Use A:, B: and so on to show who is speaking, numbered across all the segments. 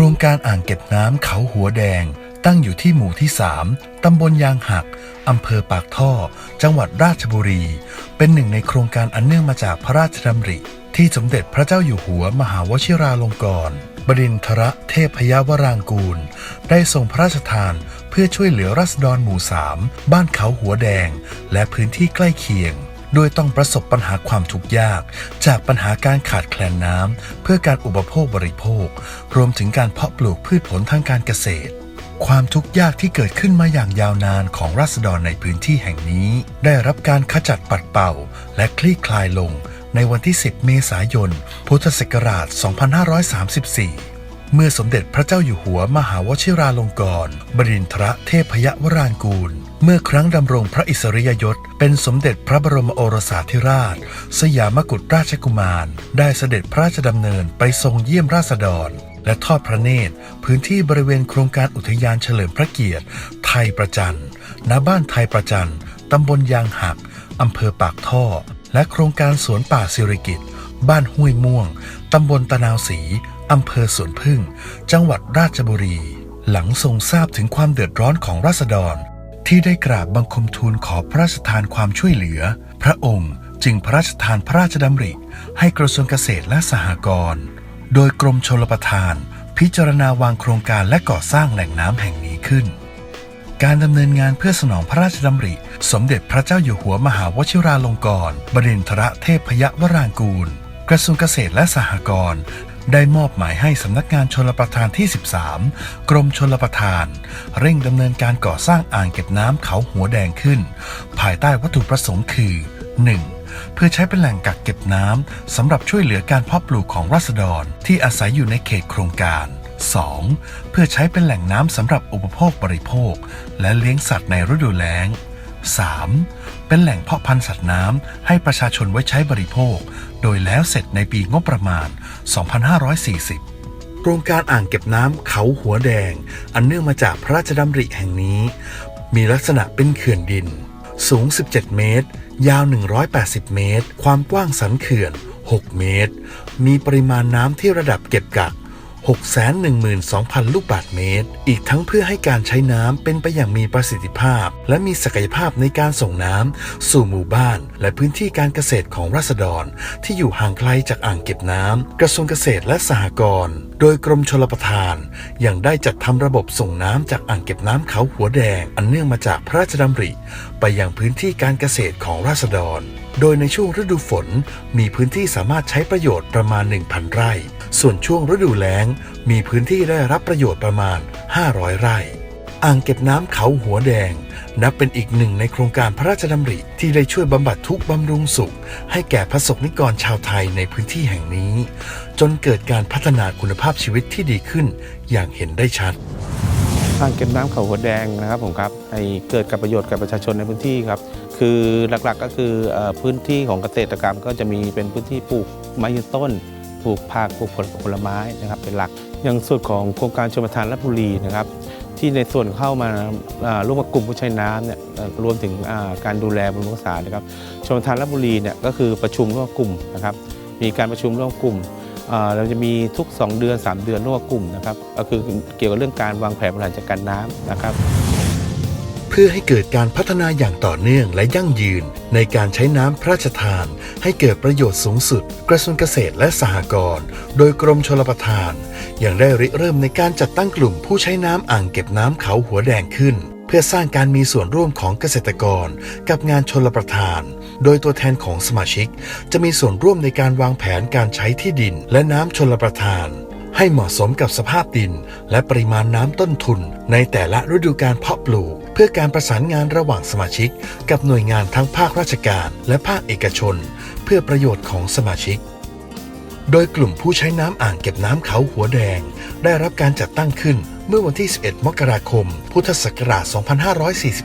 A: ครงการอ่างเก็บน้ำเขาหัวแดง ตั้งอยู่ที่หมู่ที่ 3 ตำบลยางหัก อำเภอปากท่อ จังหวัดราชบุรี เป็นหนึ่งในโครงการอันเนื่องมาจากพระราชดำริ ที่สมเด็จพระเจ้าอยู่หัวมหาวชิราลงกรณบดินทรเทพยวรางกูล ได้ทรงพระราชทานเพื่อช่วยเหลือรัษฎรหมู่สามบ้านเขาหัวแดง และพื้นที่ใกล้เคียง โดยต้องประสบปัญหาความทุกข์ยาก จากปัญหาการขาดแคลนน้ำเพื่อการอุปโภคบริโภค รวมถึงการเพาะปลูกพืชผลทางการเกษตร ความทุกข์ยากที่เกิดขึ้นมาอย่างยาวนานของราษฎรในพื้นที่แห่งนี้ ได้รับการขจัดปัดเป่า และคลี่คลายลง ในวันที่ 10 เมษายน พุทธศักราช 2534 เมื่อสมเด็จพระเจ้าอยู่หัวมหาวชิราลงกรณบดินทรเทพยวรางกูล เมื่อครั้งดำรงพระอิสริยยศ เป็นสมเด็จพระบรมโอรสาธิราช สยามกุฎราชกุมาร ได้เสด็จพระราชดำเนินไปทรงเยี่ยมราษฎร และทอดพระเนตร พื้นที่บริเวณโครงการอุทยานเฉลิมพระเกียรติ ไทยประจันณบ้านไทยประจันตำบลยางหักอำเภอปากท่อ และโครงการสวนป่าสิริกิตบ้านห้วยม่วงตำบลตะนาวศรี อำเภอสวนพึ่ง จังหวัดราชบุรี หลังทรงทราบถึงความเดือดร้อนของราษฎร ที่ได้กราบบังคมทูลขอพระราชทานความช่วยเหลือ พระองค์จึงพระราชทานพระราชดำริ ให้กระทรวงเกษตรและสหกรณ์โดยกรมชลประทาน พิจารณาวางโครงการและก่อสร้างแหล่งน้ำแห่งนี้ขึ้น การดำเนินงานเพื่อสนองพระราชดำริ สมเด็จพระเจ้าอยู่หัวมหาวชิราลงกรณบดินทรเทพยวรางกูล กระทรวงเกษตรและสหกรณ์ ได้มอบหมายให้สำนักงานชลประทานที่ 13 กรมชลประทาน เร่งดำเนินการก่อสร้างอ่างเก็บน้ำเขาหัวแดงขึ้น ภายใต้วัตถุประสงค์คือ 1. เพื่อใช้เป็นแหล่งกักเก็บน้ำสำหรับช่วยเหลือการเพาะปลูกของราษฎรที่อาศัยอยู่ในเขตโครงการ 2. เพื่อใช้เป็นแหล่งน้ำสำหรับอุปโภคบริโภค และเลี้ยงสัตว์ในฤดูแล้ง 3. เป็นแหล่งเพาะพันธุ์สัตว์น้ำให้ประชาชนไว้ใช้บริโภค โดยแล้วเสร็จในปีงบประมาณ 2540 โครงการอ่างเก็บน้ำเขาหัวแดง อันเนื่องมาจากพระราชดำริแห่งนี้ มีลักษณะเป็นเขื่อนดิน สูง 17 เมตร ยาว 180 เมตร ความกว้างสันเขื่อน 6 เมตร มีปริมาณน้ำที่ระดับเก็บกัก 612,000 ลูกบาศก์เมตร อีกทั้งเพื่อให้การใช้น้ำเป็นไปอย่างมีประสิทธิภาพ และมีศักยภาพในการส่งน้ำสู่หมู่บ้าน และพื้นที่การเกษตรของราษฎร ที่อยู่ห่างไกลจากอ่างเก็บน้ำกระทรวงเกษตรและสหกรณ์โดยกรมชลประทานยังได้จัดทำระบบส่งน้ำจากอ่างเก็บน้ำเขาหัวแดง อันเนื่องมาจากพระราชดำริ ไปยังพื้นที่การเกษตรของราษฎร โดยในช่วงฤดูฝนมีพื้นที่สามารถใช้ประโยชน์ประมาณ 1,000 ไร่ ส่วนช่วงฤดูแล้ง มีพื้นที่ได้รับประโยชน์ประมาณ 500 ไร่ อ่างเก็บน้ำเขาหัวแดง นับเป็นอีกหนึ่งในโครงการพระราชดำริที่ได้ช่วยบำบัดทุกบำรุงสุข ให้แก่พระสงฆ์นิกรชาวไทยในพื้นที่แห่งนี้ จนเกิดการพัฒนาคุณภาพชีวิตที่ดีขึ้น อย่างเห็นได้ชัด
B: อ่างเก็บน้ำเขาหัวแดงนะครับผมครับให้เกิดกับประโยชน์กับประชาชนในพื้นที่ครับ คือหลักๆก็คือพื้นที่ของเกษตรกรรมก็จะมีเป็นพื้นที่ปลูกไม้ยืนต้นปลูกผักปลูกผลผลไม้นะครับเป็นหลัก อย่างส่วนของโครงการชมประทานรับบุรีนะครับที่ในส่วนเข้ามาอ่าร่วมกับกลุ่มผู้ใช้น้ำเนี่ยรวมถึงการดูแลบำรุงรักษานะครับชมประทานรับบุรีเนี่ยก็คือประชุมร่วมกลุ่มนะครับมีการประชุมร่วมกลุ่มเราจะมีทุก 2 เดือน 3 เดือนร่วมกลุ่มนะครับก็คือเกี่ยวกับเรื่องการวางแผนบริหารจัดการน้ำนะครับ
A: พื่อให้เกิดการพัฒนาอย่างต่อเนื่องและยั่งยืน ในการใช้น้ำพระราชทาน ให้เกิดประโยชน์สูงสุด กระทรวงเกษตรและสหกรณ์โดยกรมชลประทานยังได้ริเริ่มในการจัดตั้งกลุ่มผู้ใช้น้ำอ่างเก็บน้ำเขาหัวแดงขึ้น เพื่อสร้างการมีส่วนร่วมของเกษตรกร กับงานชลประทาน โดยตัวแทนของสมาชิก จะมีส่วนร่วมในการวางแผนการใช้ที่ดิน และน้ำชลประทานให้เหมาะสมกับสภาพดิน และปริมาณน้ำต้นทุนในแต่ละฤดูการเพาะปลูก พื่อการประสานงานระหว่างสมาชิก กับหน่วยงานทั้งภาคราชการและภาคเอกชน เพื่อประโยชน์ของสมาชิก โดยกลุ่มผู้ใช้น้ำอ่างเก็บน้ำเขาหัวแดง ได้รับการจัดตั้งขึ้นเมื่อวันที่ 11 มกราคม พุทธศักราช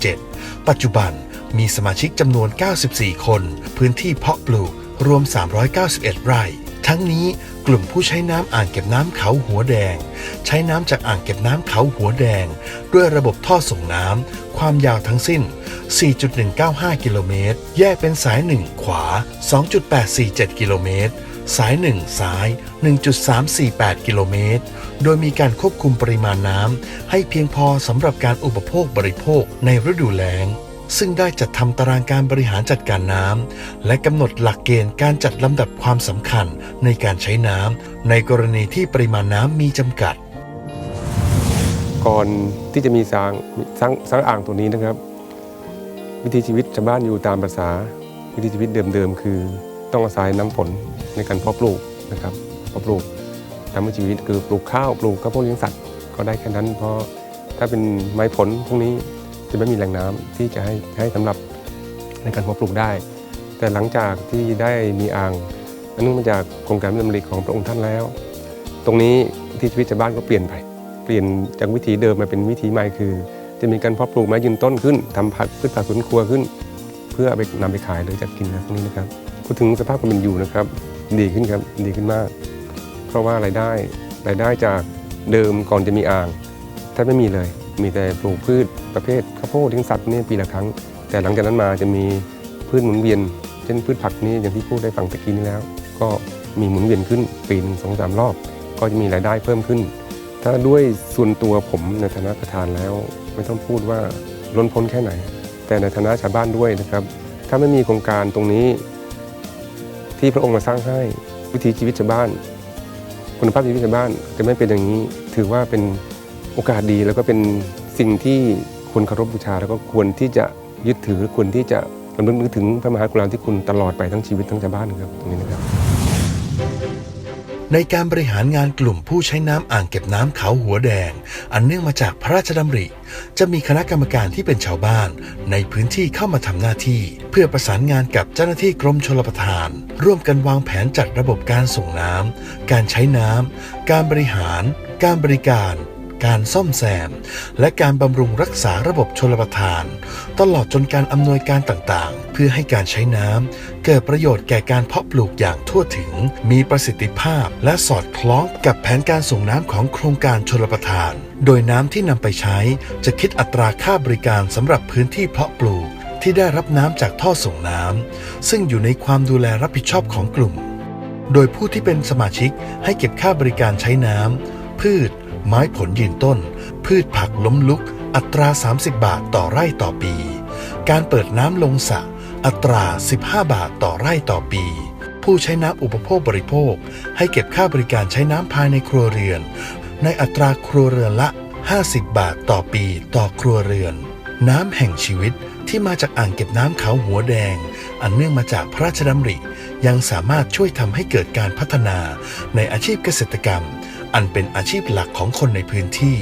A: 2547 ปัจจุบันมีสมาชิกจำนวน 94 คน พื้นที่เพาะปลูกรวม 391 ไร่ ทั้งนี้กลุ่มผู้ใช้น้ำอ่างเก็บน้ำเขาหัวแดง ใช้น้ำจากอ่างเก็บน้ำเขาหัวแดง ด้วยระบบท่อส่งน้ำความยาวทั้งสิ้น 4.195 กิโลเมตร แยกเป็นสาย 1 ขวา 2.847 กิโลเมตร สาย1สาย 1.348 กิโลเมตร โดยมีการควบคุมปริมาณน้ำให้เพียงพอสำหรับการอุปโภคบริโภคในฤดูแล้ง ซึ่งได้จัดทำตารางการบริหารจัดการน้ำและกำหนดหลักเกณฑ์การจัดลำดับความสำคัญในการใช้น้ำในกรณีที่ปริมาณน้ำมีจำกัด
C: ก่อนที่จะมีสร้างสร้างสร้างอ่างตัวนี้นะครับ วิถีชีวิตชาวบ้านอยู่ตามภาษา วิถีชีวิตเดิมๆคือ ต้องอาศัยน้ำฝนในการเพาะปลูกนะครับเพาะปลูกตามชีวิตคือปลูกข้าวปลูกข้าวโพดเลี้ยงสัตว์ก็ได้แค่นั้นเพราะถ้าเป็นไม้ผลพวกนี้ จะไม่มีแหล่งน้ำที่จะให้ให้สำหรับในการเพาะปลูกได้ แต่หลังจากที่ได้มีอ่างอันนึงมาจากโครงการพระราชดำริของพระองค์ท่านแล้ว ตรงนี้วิถีชีวิตชาวบ้านก็เปลี่ยนไป เปลี่ยนจากวิถีเดิมมาเป็นวิถีใหม่คือ จะมีการเพาะปลูกไม้ยืนต้นขึ้นทำผักพืชผักสวนครัวขึ้น เพื่อไปนำไปขายหรือจะกินนะพวกนี้นะครับพูดถึงสภาพความเป็นอยู่นะครับ ดีขึ้นครับดีขึ้นมาก เพราะว่ารายได้รายได้จากเดิมก่อนจะมีอ่างแทบไม่มีเลย มีแต่ปลูกพืชประเภทข้าวโพดเลี้งสัตว์นี่ปีละครั้ง แต่หลังจากนั้นมาจะมีพืชหมุนเวียน เช่นพืชผักนี่อย่างที่พูดได้ฟังตะกี้นี้แล้ว ก็มีหมุนเวียนขึ้นปีหนึ่งสองสามรอบ ก็จะมีรายได้เพิ่มขึ้น ถ้าด้วยส่วนตัวผมในฐานะประธานแล้ว ไม่ต้องพูดว่าล้นพ้นแค่ไหน แต่ในฐานะชาวบ้านด้วยนะครับ ถ้าไม่มีโครงการตรงนี้ ที่พระองค์มาสร้างให้วิถีชีวิตชาวบ้าน คุณภาพชีวิตชาวบ้านจะไม่เป็นอย่างนี้ถือว่าเป็น โอกาสดีแล้วก็เป็นสิ่งที่ควรเคารพบูชา แล้วก็ควรที่จะยึดถือควรที่จะรำลึกนึกถึงพระมหากรุณาธิคุณตลอดไปทั้งชีวิตทั้งชาวบ้านครับตรงนี้นะครับ
A: ในการบริหารงานกลุ่มผู้ใช้น้ำอ่างเก็บน้ำเขาหัวแดง อันเนื่องมาจากพระราชดำริ จะมีคณะกรรมการที่เป็นชาวบ้าน ในพื้นที่เข้ามาทำหน้าที่ เพื่อประสานงานกับเจ้าหน้าที่กรมชลประทาน ร่วมกันวางแผนจัดระบบการส่งน้ำการใช้น้ำการบริหาร การบริการ การซ่อมแซม และการบำรุงรักษาระบบชลประทาน ตลอดจนการอำนวยการต่างๆ เพื่อให้การใช้น้ำเกิดประโยชน์แก่การเพาะปลูกอย่างทั่วถึง มีประสิทธิภาพและสอดคล้องกับแผนการส่งน้ำของโครงการชลประทาน โดยน้ำที่นำไปใช้จะคิดอัตราค่าบริการสำหรับพื้นที่เพาะปลูกที่ได้รับน้ำจากท่อส่งน้ำซึ่งอยู่ในความดูแลรับผิดชอบของกลุ่ม โดยผู้ที่เป็นสมาชิกให้เก็บค่าบริการใช้น้ำพืช ไม้ผลยืนต้น พืชผักล้มลุก อัตรา 30 บาทต่อไร่ต่อปี การเปิดน้ำลงสระอัตรา 15 บาทต่อไร่ต่อปี ผู้ใช้น้ำอุปโภคบริโภค ให้เก็บค่าบริการใช้น้ำภายในครัวเรือน ในอัตราครัวเรือนละ 50 บาทต่อปีต่อครัวเรือน น้ำแห่งชีวิตที่มาจากอ่างเก็บน้ำเขาหัวแดง อันเนื่องมาจากพระราชดำริ ยังสามารถช่วยทำให้เกิดการพัฒนาในอาชีพเกษตรกรรม อันเป็นอาชีพหลักของคนในพื้นที่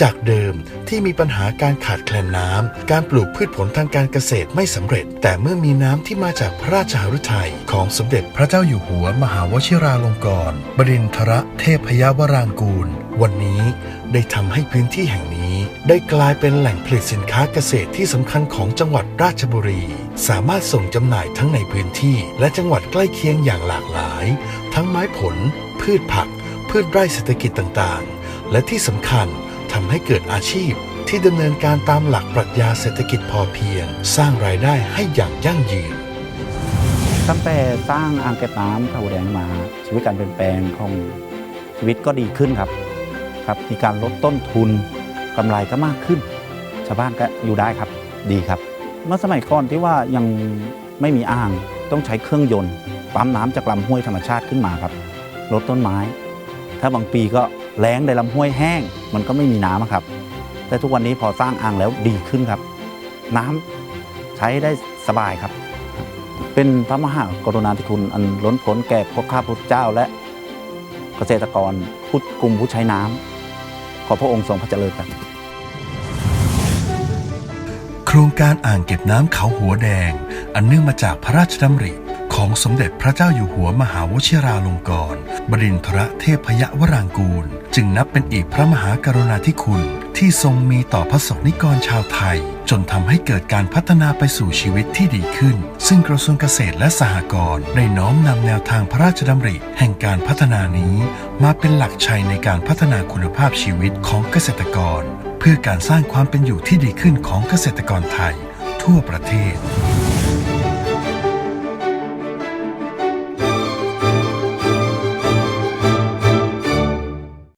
A: จากเดิมที่มีปัญหาการขาดแคลนน้ำ การปลูกพืชผลทางการเกษตรไม่สำเร็จ แต่เมื่อมีน้ำที่มาจากพระราชหฤทัยของสมเด็จพระเจ้าอยู่หัวมหาวชิราลงกรณบรินทรเทพยวรางกูล วันนี้ได้ทำให้พื้นที่แห่งนี้ ได้กลายเป็นแหล่งผลิตสินค้าเกษตรที่สำคัญของจังหวัดราชบุรี สามารถส่งจำหน่ายทั้งในพื้นที่ และจังหวัดใกล้เคียงอย่างหลากหลาย ทั้งไม้ผล พืชผัก พืชไร่เศรษฐกิจต่างๆ และที่สำคัญทำให้เกิดอาชีพที่ดำเนินการตามหลักปรัชญาเศรษฐกิจพอเพียง สร้างรายได้ให้อย่างยั่งยืน
D: ตั้งแต่สร้างอ่างเก็บน้ำเขาแดงมา ชีวิตการเปลี่ยนแปลงของชีวิตก็ดีขึ้นครับครับ มีการลดต้นทุนกำไรก็มากขึ้น ชาวบ้านก็อยู่ได้ครับดีครับ เมื่อสมัยก่อนที่ว่ายังไม่มีอ่างต้องใช้เครื่องยนต์ปั๊มน้ำจากลำห้วยธรรมชาติขึ้นมาครับลดต้นไม้ ถ้าบางปีก็แล้งในลำห้วยแห้ง มันก็ไม่มีน้ำครับ แต่ทุกวันนี้พอสร้างอ่างแล้วดีขึ้นครับ น้ำใช้ได้สบายครับ เป็นพระมหากรุณาธิคุณอันล้นพ้นแก่พระข้าพุทธเจ้าและเกษตรกรผู้กลุ่มผู้ใช้น้ำขอพระองค์ทรงพระเจริญครับ
A: โครงการอ่างเก็บน้ำเขาหัวแดง อันเนื่องมาจากพระราชดำริ ของสมเด็จพระเจ้าอยู่หัวมหาวชิราลงกรณบรินทรเทพยวรางกูล จึงนับเป็นอีกพระมหากรุณาธิคุณ ที่ทรงมีต่อพระสงฆ์นิกรชาวไทย จนทำให้เกิดการพัฒนาไปสู่ชีวิตที่ดีขึ้น ซึ่งกระทรวงเกษตรและสหกรณ์ได้น้อมนำแนวทางพระราชดำริ แห่งการพัฒนานี้ มาเป็นหลักชัยในการพัฒนาคุณภาพชีวิตของเกษตรกร เพื่อการสร้างความเป็นอยู่ที่ดีขึ้นของเกษตรกรไทย ทั่วประเทศ